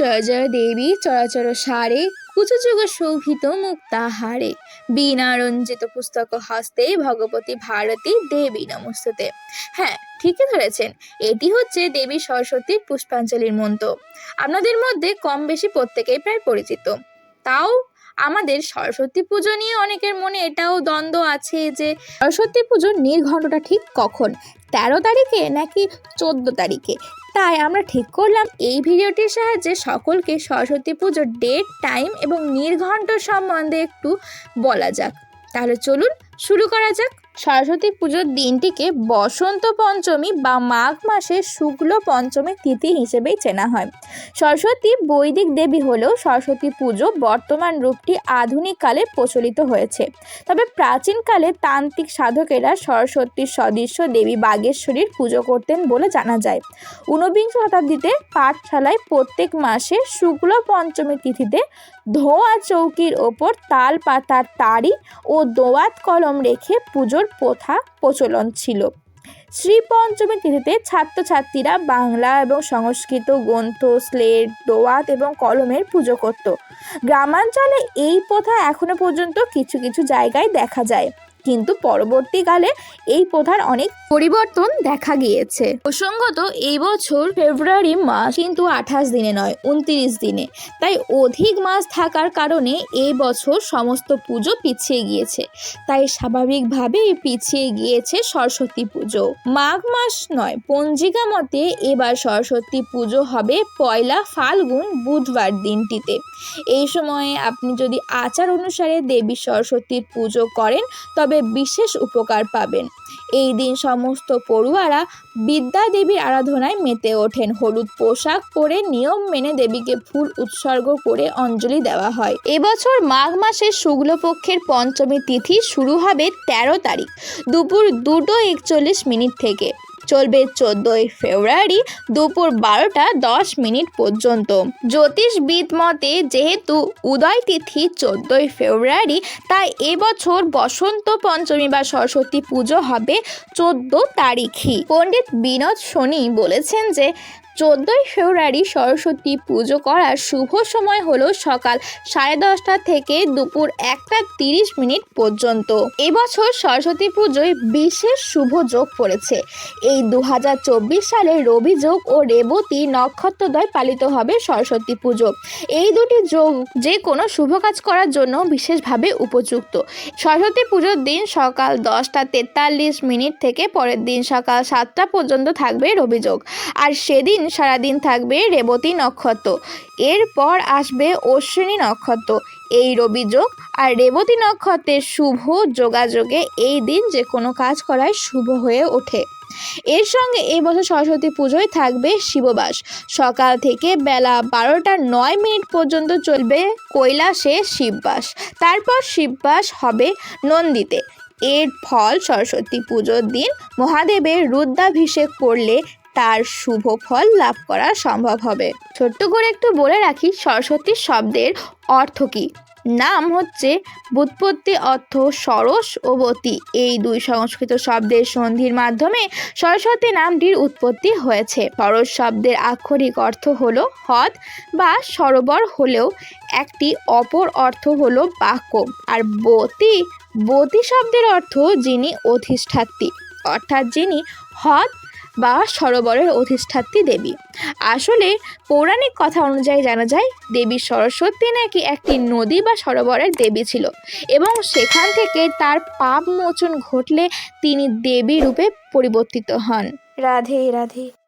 জয় জয় দেবী, চরাচর সারে কুচযুগ শোভিত মুক্তাহারে বীণা রঞ্জিত পুস্তক হস্তে ভগবতী ভারতী দেবী নমস্তুতে। হ্যাঁ ঠিকই ধরেছেন, এটি হচ্ছে দেবী সরস্বতীর পুষ্পাঞ্জলির মন্ত্র। আপনাদের মধ্যে কম বেশি প্রত্যেকেই প্রায় পরিচিত। তাও আমাদের সরস্বতী পুজো নিয়ে অনেকের মনে এটাও দ্বন্দ্ব আছে যে, সরস্বতী পুজোর নির্ঘণ্টটা ঠিক কখন? তেরো তারিখে নাকি চোদ্দ তারিখে? তাই আমরা ঠিক করলাম এই ভিডিওটির সাহায্যে সকলকে সরস্বতী পুজোর ডেট টাইম এবং নির্ঘণ্ট সম্বন্ধে একটু বলা যাক। তাহলে চলুন শুরু করা যাক। সরস্বতী পুজোর দিনটিকে বসন্ত পঞ্চমী বা মাঘ মাসের শুক্ল পঞ্চমী তিথি হিসেবেই চেনা হয়। সরস্বতী বৈদিক দেবী হলেও সরস্বতী পুজো বর্তমান রূপটি আধুনিক কালে প্রচলিত হয়েছে। তবে প্রাচীনকালে তান্ত্রিক সাধকেরা সরস্বতীর সদৃশ্য দেবী বাগেশ্বরীর পুজো করতেন বলে জানা যায়। ঊনবিংশ শতাব্দীতে পাঠশালায় প্রত্যেক মাসে শুক্ল পঞ্চমী তিথিতে ধোঁয়া চৌকির ওপর তাল পাতার তাড়ি ও দোয়াত কলম রেখে পুজোর প্রথা প্রচলন ছিল। শ্রী পঞ্চমী তিথিতে ছাত্রছাত্রীরা বাংলা এবং সংস্কৃত গ্রন্থ, স্লেট, দোয়াত এবং কলমের পুজো করত। গ্রামাঞ্চলে এই প্রথা এখনও পর্যন্ত কিছু কিছু জায়গায় দেখা যায়। কিন্তু পরবর্তীকালে এই প্রথার অনেক পরিবর্তন দেখা গিয়েছে। প্রসঙ্গত, এই বছর ফেব্রুয়ারি মাস কিন্তু আঠাশ দিনে নয়, উনত্রিশ দিনে। তাই অধিক মাস থাকার কারণে এই বছর সমস্ত পুজো পিছিয়ে গিয়েছে। তাই স্বাভাবিকভাবেই পিছিয়ে গিয়েছে সরস্বতী পুজো। মাঘ মাস নয়, পঞ্জিকা মতে এবার সরস্বতী পুজো হবে পয়লা ফাল্গুন বুধবার দিনটিতে। এই সময়ে আপনি যদি আচার অনুসারে দেবী সরস্বতীর পুজো করেন, তবে বিশেষ উপকার পাবেন। এই দিন সমস্ত পড়ুয়ারা বিদ্যা দেবীর আরাধনায় মেতে ওঠেন। হলুদ পোশাক পরে নিয়ম মেনে দেবীকে ফুল উৎসর্গ করে অঞ্জলি দেওয়া হয়। এবছর মাঘ মাসের শুক্লপক্ষের পঞ্চমী তিথি শুরু হবে তেরো তারিখ দুপুর দুটো একচল্লিশ মিনিট থেকে। চলবে চোদ্দই ফেব্রুয়ারি দুপুর বারোটা দশ মিনিট পর্যন্ত। জ্যোতিষবিদ মতে, যেহেতু উদয় তিথি চোদ্দই ফেব্রুয়ারি, তাই এবছর বসন্ত পঞ্চমী বা সরস্বতী পুজো হবে চোদ্দ তারিখই। পণ্ডিত বিনোদ সোনি বলেছেন যে চোদ্দোই ফেব্রুয়ারি সরস্বতী পুজো করার শুভ সময় হলো সকাল সাড়ে দশটা থেকে দুপুর একটা তিরিশ মিনিট পর্যন্ত। এবছর সরস্বতী পুজোয় বিশেষ শুভ যোগ পড়েছে। এই দু হাজার চব্বিশ সালে রবি যোগ ও রেবতী নক্ষত্রদয় পালিত হবে সরস্বতী পুজো। এই দুটি যোগ যে কোনো শুভ কাজ করার জন্য বিশেষভাবে উপযুক্ত। সরস্বতী পুজোর দিন সকাল দশটা তেতাল্লিশ মিনিট থেকে পরের দিন সকাল সাতটা পর্যন্ত থাকবে রবি যোগ। আর সেদিন সারাদিন থাকবে রেবতী নক্ষত্র। এরপর আসবে অশ্বিনী নক্ষত্র। এই রবি যোগ আর রেবতী নক্ষত্রের শুভ যোগাযোগে এই দিন যে কোনো কাজ করায় শুভ হয়ে ওঠে। এর সঙ্গে এই বছর সরস্বতী পুজোয় থাকবে শিববাস। সকাল থেকে বেলা বারোটা নয় মিনিট পর্যন্ত চলবে কৈলাসে শিববাস। তারপর শিববাস হবে নন্দীতে। এর ফল সরস্বতী পুজোর দিন মহাদেবের রুদ্রাভিষেক করলে তার শুভ ফল লাভ করা সম্ভব হবে। ছোট্ট করে একটু বলে রাখি সরস্বতী শব্দের অর্থ কী? নাম হচ্ছে বুৎপত্তি, অর্থ সরস ও বতী। এই দুই সংস্কৃত শব্দের সন্ধির মাধ্যমে সরস্বতী নামটির উৎপত্তি হয়েছে। সরস শব্দের আক্ষরিক অর্থ হলো হ্রদ বা সরোবর হলেও একটি অপর অর্থ হলো বাক্য। আর বতী বতী শব্দের অর্থ যিনি অধিষ্ঠাত্রী। অর্থাৎ যিনি হ্রদ বা সরোবরের অধিষ্ঠাত্রী দেবী। আসলে পৌরাণিক কথা অনুযায়ী জানা যায়, দেবী সরস্বতী নাকি একটি নদী বা সরোবরের দেবী ছিল এবং সেখান থেকে তার পাপ মোচন ঘটলে তিনি দেবী রূপে পরিবর্তিত হন। রাধে রাধে।